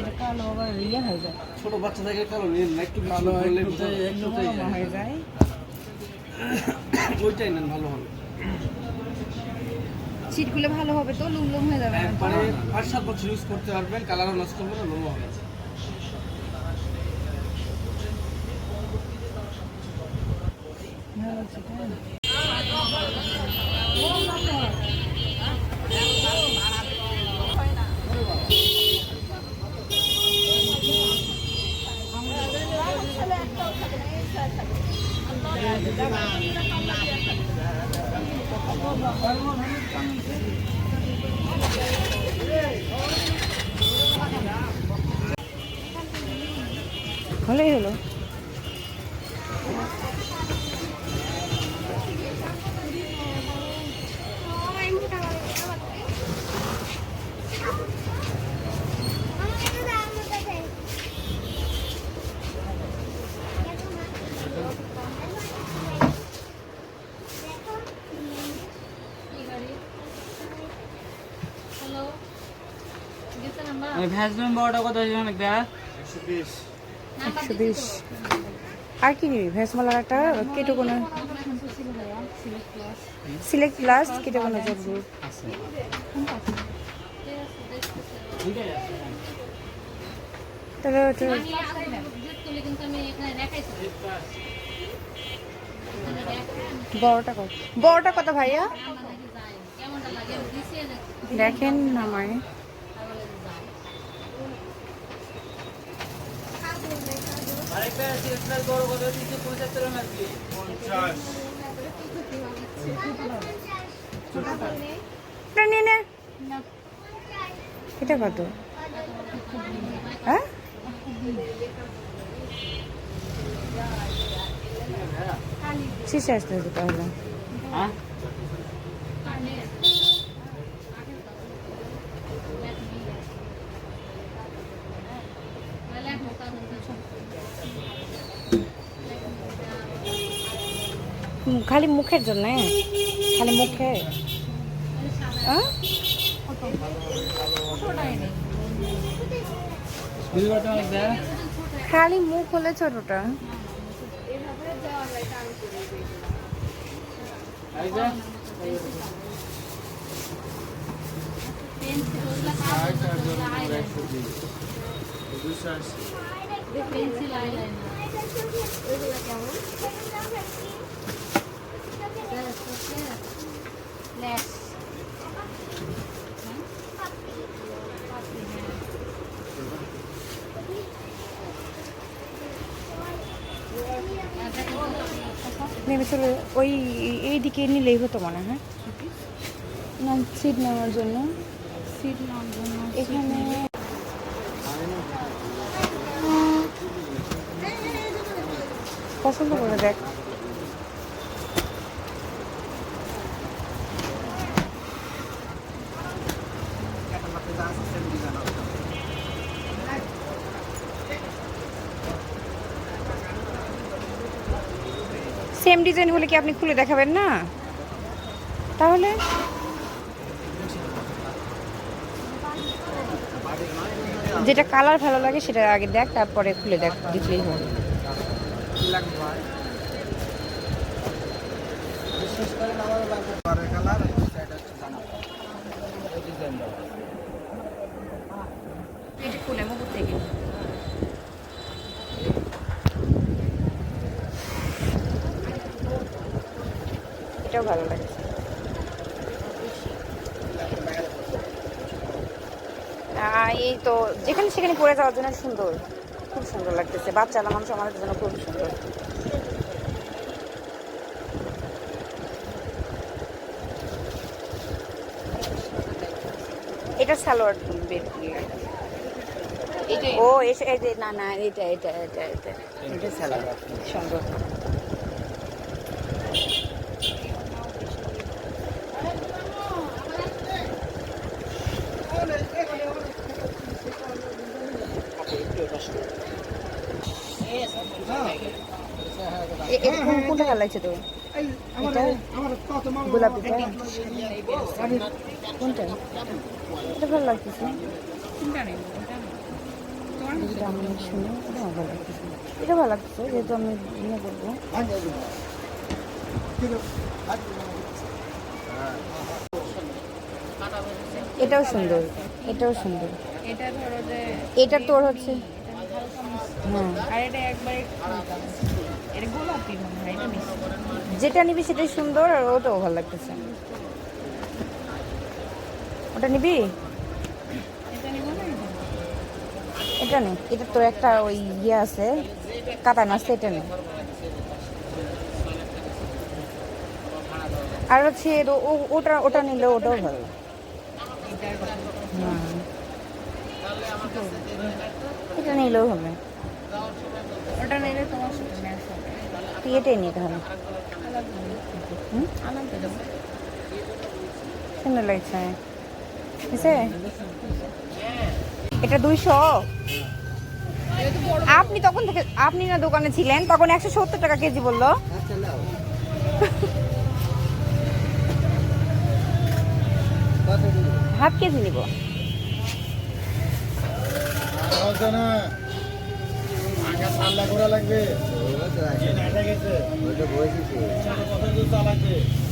এটা কালো আবার ইয়ে হয়ে যায়। ছোট বাচ্চা থেকে কালো নিন না একটু কালো হয়ে যায়। ওইটাই নেন ভালো হবে। সিটগুলো ভালো হবে তো লুম লুম হয়ে যাবে না একবারে পাঁচ সাত বছর ইউজ করতে পারবেন কালারও নষ্ট করবে না লোমও হবে। ভালো আছে ভালোই হলো। ভ্যাসলিন বড়টা কত আছে অনেক একশো বিশ। আর কি নিবি? ভেজমালার একটা কেটো কোনো সিলেক্ট প্লাস কেটো কোনো তাহলে ওটা বড়টা কত? বড়টা কত ভাইয়া? দেখেন আমায় আরেকটা এটা কত? হ্যাঁ? শিশে আসতে হবে তাহলে। হ্যাঁ? খালি মুখের জন্য? খালি মুখে? খালি মুখ হলে ছোটটা। Pencil eyeliner. ল্যাস নেমে চলে ওই এই দিকে নিলেই হতো মনে হয় না সিট নেওয়ার জন্য সিট নেওয়ার জন্য এখানে পছন্দ করে দেখ সেম ডিজাইন হলে কি আপনি খুলে দেখাবেন না? তাহলে? যেটা কালার ভালো লাগে সেটা আগে দেখ, তারপরে খুলে দেখ, দেখলেই হবে। এটা খুলে মুখ থেকে এটাও ভালো লাগে। এই তো যেখানে সেখানে পড়ে যাওয়ার জন্য সুন্দর। খুব সুন্দর লাগতেছে। বাচ্চারা মানুষ আমাদের জন্য খুব সুন্দর। এটা সালোয়ার বের ও এসে না না এটা এটা এটা এটা এটা সালোয়ার। সুন্দর। ভালো লাগছে তো? এটা গোলাপিটা কোনটা? এটা ভালো লাগতেছে? এটা আমি শুনে এটা ভালো লাগতেছে। এটা ভালো লাগতেছে যেহেতু আমি ইয়ে করব। এটাও সুন্দর এটাও সুন্দর। এটা এটা তোর হচ্ছে হ্যাঁ। মনে হয় যেটা নিবি সেটাই সুন্দর আর ওটাও ভালো লাগতেছে। ওটা নিবি? এটা নিব না এটা? তোর একটা ওই ইয়ে আছে কাতান আছে এটা নে। আর হচ্ছে ওটা ওটা নিলে ওটাও ভালো। এটা নিলেও হবে। ওটা নিলে তোমার তুই এটাই তাহলে হুম? সুন্দর লাগছে? বুঝছে এটা দুইশো। আপনি তখন থেকে, আপনি না দোকানে ছিলেন, তখন একশো সত্তর টাকা কেজি বলল। হাফ কেজি নিব। লাগবে। ওইটা বসেছি দূর চালাচ্ছে।